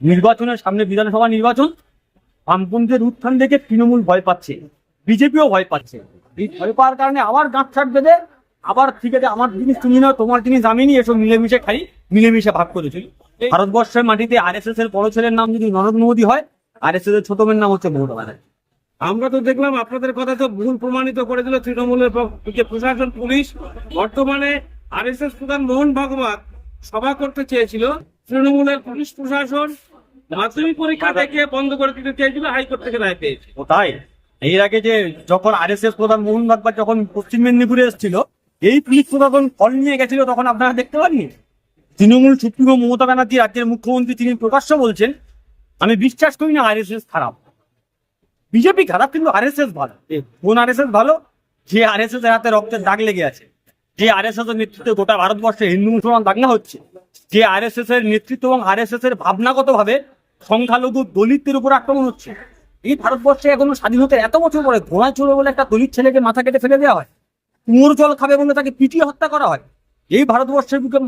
নির্বাচনের সামনে বিধানসভা নির্বাচন বামপন্থীর উত্থান দেখে তৃণমূল ভয় পাচ্ছে, বিজেপিও ভয় পাচ্ছে। এই ভয় পাওয়ার কারণে আবার গাঁট ছাট বেঁধে আবার ঠিক আছে, আমার জিনিস তুমি নাও, তোমার জিনিস আমি নিই, এসব মিলেমিশে খাই, মিলেমিশে ভাগ করে চলি। ভারতবর্ষের মাটিতে আর এস এস এর বড় ছেলের নাম যদি নরেন্দ্র মোদী হয় আর এস এস এর ছোট মেয়ের নাম হচ্ছে মমতা ব্যানার্জি। আমরা তো দেখলাম আপনাদের কথা তো ভুল প্রমাণিত করে দিল তৃণমূলের প- যে প্রশাসন, পুলিশ, বর্তমানে আর এস এস প্রধান মোহন ভাগবত সভা করতে চেয়েছিল। তৃণমূলের পুলিশ প্রশাসন মাধ্যমিক পরীক্ষা থেকে বন্ধ করে দিতে চেয়েছিল হাইকোর্ট থেকে রায় পেয়েছে। ও তাই? এর আগে যে যখন আর এস এস প্রধান মোহন যখন পশ্চিম মেদিনীপুরে এসেছিল এই পুলিশ প্রশাসন ফল নিয়ে গেছিল তখন আপনারা দেখতে পাননি? তৃণমূল সুপ্রিমো মমতা ব্যানার্জি রাজ্যের মুখ্যমন্ত্রী তিনি প্রকাশ্য বলছেন আমি বিশ্বাস করি না আর এস এস খারাপ। বিজেপি খারাপ কিন্তু আর এস এস ভালো কোন আর এস এস ভালো? যে আর এস এস এর হাতে রক্তের দাগ লেগে আছে। যে আর এস এস এর নেতৃত্বে গোটা ভারতবর্ষে হিন্দু মুসলমান দাঙ্গা হচ্ছে। যে আর এস এস এর নেতৃত্ব এবং আর এস এস এর ভাবনাগত ভাবে সংখ্যালঘু দলিতদের উপর আক্রমণ হচ্ছে। এই ভারতবর্ষে এখনও স্বাধীনতার এত বছর পরে ঘোড়া চড়ে বলে একটা দলিত ছেলেকে মাথা কেটে ফেলে দেওয়া হয়। কুমোর জল খাবে বলে তাকে পিটিয়ে হত্যা করা হয়। এই ভারতবর্ষের বুকে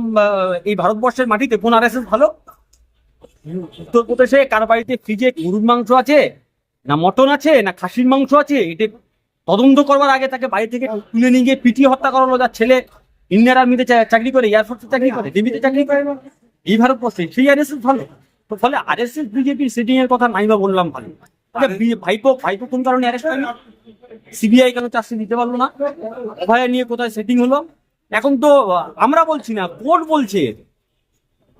এই ভারতবর্ষের মাটিতে কোন আর ভালো? উত্তরপ্রদেশে কার বাড়িতে ফ্রিজে গরুর মাংস আছে, না মটন আছে, না খাসির মাংস আছে এটা তদন্ত করবার আগে তাকে বাড়ি থেকে তুলে নিয়ে গিয়ে পিটিয়ে হত্যা করানো যার ছেলে ইন্ডিয়ান আর্মিতে চাকরি করে এয়ারফোর্সে চাকরি করে, নেভিতে চাকরি করে। এই ভারতবর্ষে সেই আর ভালো? ফলে আর এস এস বিজেপির সেটিং এর কথা নাই বা বললাম ভালো। আচ্ছা, ভাইপো ভাইপো কোন কারণে অ্যারেস্ট হয়নি? সিবিআই কেন চার্জশিট দিতে পারল না? অভয়া নিয়ে কোথায় সেটিং হলো? এখন তো আমরা বলছি না কোর্ট বলছে।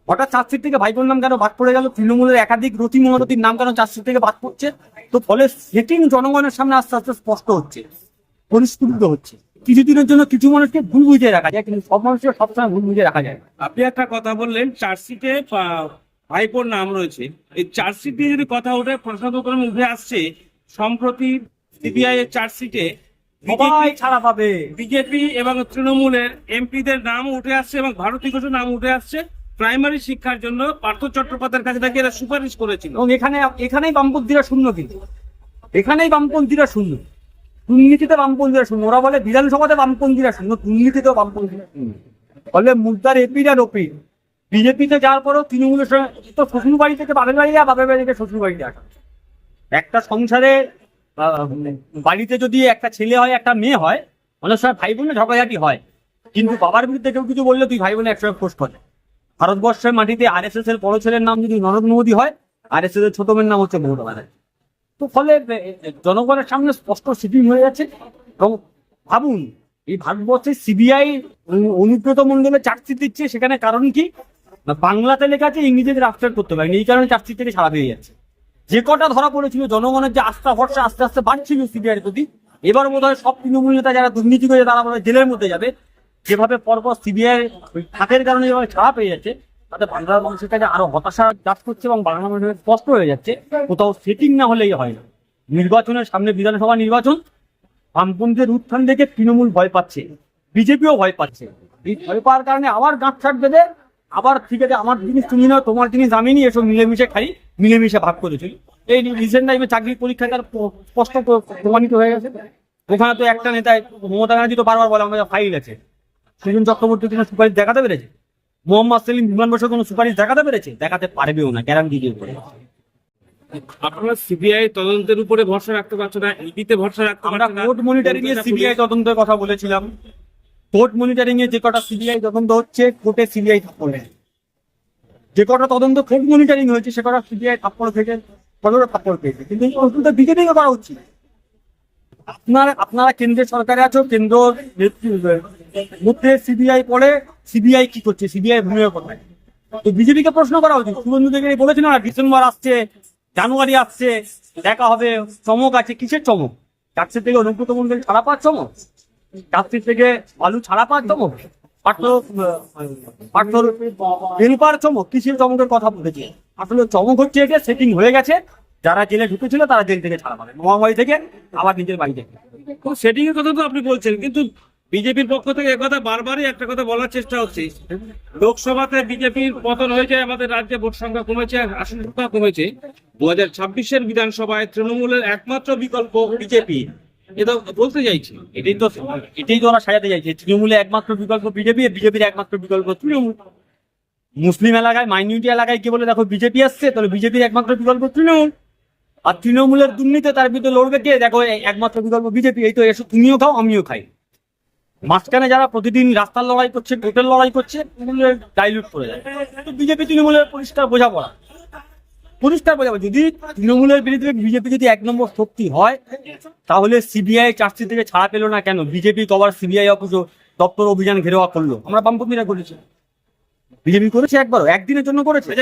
হঠাৎ চার্জশিট থেকে ভাইপোর নাম কেন বাদ পড়ে গেল? তৃণমূলের একাধিক রতি মহারতির নাম কেন চার্জশিট থেকে বাদ পড়ছে? তো ফলে সেটিং জনগণের সামনে আস্তে আস্তে স্পষ্ট হচ্ছে পরিস্ফুটিত হচ্ছে। কিছুদিনের জন্য কিছু মানুষকে ভুল বুঝিয়ে রাখা যায় কিন্তু সব মানুষকে সবসময় ভুল বুঝিয়ে রাখা যায়। আপনি একটা কথা বললেন চার্জশিটে ভাইপোর নাম রয়েছে। এই চার্জশিট নিয়ে যদি কথা ওঠে প্রশ্নক্রমে উঠে আসছে সম্প্রতি সিবিআই এর চার্জশিটে সবাই ছাড়া পাবে। বিজেপি এবং তৃণমূলের এমপিদের নাম উঠে আসছে এবং ভারতী ঘোষের নাম উঠে আসছে। প্রাইমারি শিক্ষার জন্য পার্থ চট্টোপাধ্যায়ের কাছে নাকি এরা সুপারিশ করেছিল। এবং এখানে এখানেই বামপন্থীরা শূন্য কিন্তু। এখানেই বামপন্থীরা শূন্য। দুর্নীতিতে বামপন্থীরা শূন্য। ওরা বলে বিধানসভাতে বামপন্থীরা শূন্য দুর্নীতিতেও বামপন্থীরা শূন্য। ফলে মুদ্রার এপির আর ওপির। বিজেপিতে যাওয়ার পরও তৃণমূলের সঙ্গে, তো শ্বশুর বাড়ি থেকে বাপের বাড়ি যা, বাপের বাড়ি থেকে শ্বশুর বাড়িতে আসা। একটা সংসারে বাড়িতে যদি একটা ছেলে হয়, একটা মেয়ে হয়, অনেক সময় ভাই বোনে ঝগড়াঝাটি হয়। কিন্তু বাবার বিরুদ্ধে কেউ কিছু বললে তুই ভাই বোনে একসঙ্গে পোস্ট করে ভারতবর্ষের মাটিতে আর এস এস এর বড় ছেলের নাম যদি নরেন্দ্র মোদী হয় আর এস এস এর ছোট মেয়ের নাম হচ্ছে মমতা ব্যানার্জি। তো ফলে জনগণের সামনে স্পষ্ট সিটিং হয়ে যাচ্ছে এবং ভাবুন, এই ভারতবর্ষে সিবিআই অনুব্রত মন্ডলে চার্জশিট দিচ্ছে সেখানে কারণ কি? বাংলাতে লেখা আছে, ইংরেজিতে রাফটার করতে পারেনি এই কারণে চার্জশিট থেকে ছাড়া পেয়ে যাচ্ছে। যে কটা ধরা পড়েছিল, জনগণের যে আস্থা, ভরসা, আস্তে আস্তে বাড়ছিল সিবিআই প্রতি। এবার বোধ হয় সব তৃণমূল নেতা যারা দুর্নীতি করে, তারা বোধ জেলের মধ্যে যাবে। যেভাবে পরপর সিবিআই হাতের কারণে যেভাবে ছাড়া পেয়ে যাচ্ছে, তাতে বাংলা মানুষের কাছে আরও হতাশা কাজ করছে এবং বাংলা মানুষের স্পষ্ট হয়ে যাচ্ছে। কোথাও সেটিং না হলেই হয় না। নির্বাচনের সামনে বিধানসভা নির্বাচন বামপন্থীর উত্থান দেখে তৃণমূল ভয় পাচ্ছে। বিজেপিও ভয় পাচ্ছে। এই ভয় পাওয়ার কারণে আবার গাঁট ছাট বেঁধে আবার ঠিক আছে আমার জিনিস তুমি নাও তোমার জিনিস আমি নিই এসব মিলেমিশে খাই মিলেমিশে ভাগ করে চলি। এই রিসেন্ট টাইমে চাকরির পরীক্ষায় তার স্পষ্ট প্রমাণিত হয়ে গেছে। ওখানে তো একটা নেতা মমতা ব্যানার্জি তো বারবার বলে আমাদের ফাইল আছে। সুজন চক্রবর্তী কোনো সুপারিশ দেখাতে পেরেছে? মোহাম্মদ সেলিম বিমান বসে কোনো সুপারিশ দেখাতে পেরেছে? দেখাতে পারবেও না গ্যারান্টি দিয়ে বলে। আপনারা সিবিআই তদন্তের উপরে ভরসা রাখতে পারছ না? ইডিতে ভরসা রাখতে আমরা না? কোর্ট মনিটরিং এ সিবিআই তদন্তের কথা বলেছিলাম। কোর্ট মনিটরিং এ যে কটা সিবিআই তদন্ত হচ্ছে, কোর্টে সিবিআই থাপ্পড় যে কটা তদন্ত কোর্ট মনিটরিং হয়েছে, সে কটা সিবিআই থাপ্পড় থেকে কতটা থাপ্পড় পেয়েছে কিন্তু এই প্রশ্নটা বিজেপি করা উচিত? আপনারা আপনারা কেন্দ্রের সরকারে আছো, কেন্দ্র মধ্যে সিবিআই পড়ে সিবিআই কি করছে? সিবিআই ভূমিকা কোথায়? তো বিজেপিকে প্রশ্ন করা উচিত। শুভেন্দু থেকে বলেছিল না ডিসেম্বর আসছে, জানুয়ারি আসছে, দেখা হবে, চমক আছে। কিসের চমক? চাকরির থেকে অনুব্রত মন্ডল ছাড়া পাওয়ার চমক? চাকরির থেকে আলু ছাড়া পার্থ পার্থ চমক, কিসের চমকের কথা বলেছে? আসলে চমক হচ্ছে এটা সেটিং হয়ে গেছে, যারা জেলে ঢুকেছিল তারা জেল থেকে ছাড়া পাবে। মহামারী থেকে, আবার নিজের বাড়ি থেকে। সেটিং এর কথা তো আপনি বলছেন, কিন্তু বিজেপির পক্ষ থেকে একথা বারবারই একটা কথা বলার চেষ্টা হচ্ছে। লোকসভাতে বিজেপির পতন হয়েছে, আমাদের রাজ্যে ভোট সংখ্যা কমেছে আসন সংখ্যা কমেছে। দু হাজার ছাব্বিশের বিধানসভায় তৃণমূলের একমাত্র বিকল্প বিজেপি। এটা বলতে চাইছি। এটাই তো এটাই তো ওরা সাজাতে চাইছে। তৃণমূলে একমাত্র বিকল্প বিজেপি, বিজেপির একমাত্র বিকল্প তৃণমূল। মুসলিম এলাকায় মাইনরিটি এলাকায় কি বলে, দেখো, বিজেপি আসছে, তাহলে বিজেপির একমাত্র বিকল্প তৃণমূল। আর তৃণমূলের দুর্নীতি তার বিরুদ্ধে লড়বে কে? দেখো একমাত্র বিকল্প বিজেপি। এই তো এসো, তুমিও খাও, আমিও খাই। মাঝখানে যারা প্রতিদিন রাস্তার লড়াই করছে ভোটের লড়াই করছে, তৃণমূলের ডাইলুট করে যায় তো বিজেপি তৃণমূলের পরিষ্কার বোঝাপড়া। পরিষ্কার বোঝাবো যদি তৃণমূলের বিরুদ্ধে বিজেপি যদি এক নম্বর শক্তি হয় তাহলে সিবিআই চার্জশিট থেকে ছাড়া পেল না কেন? বিজেপি কবার সিবিআই অফিস দপ্তর অভিযান ঘেরোয়া করল। আমরা বামপন্থীরা করেছি। বিজেপি করেছে একবারও? একদিনের জন্য করেছে?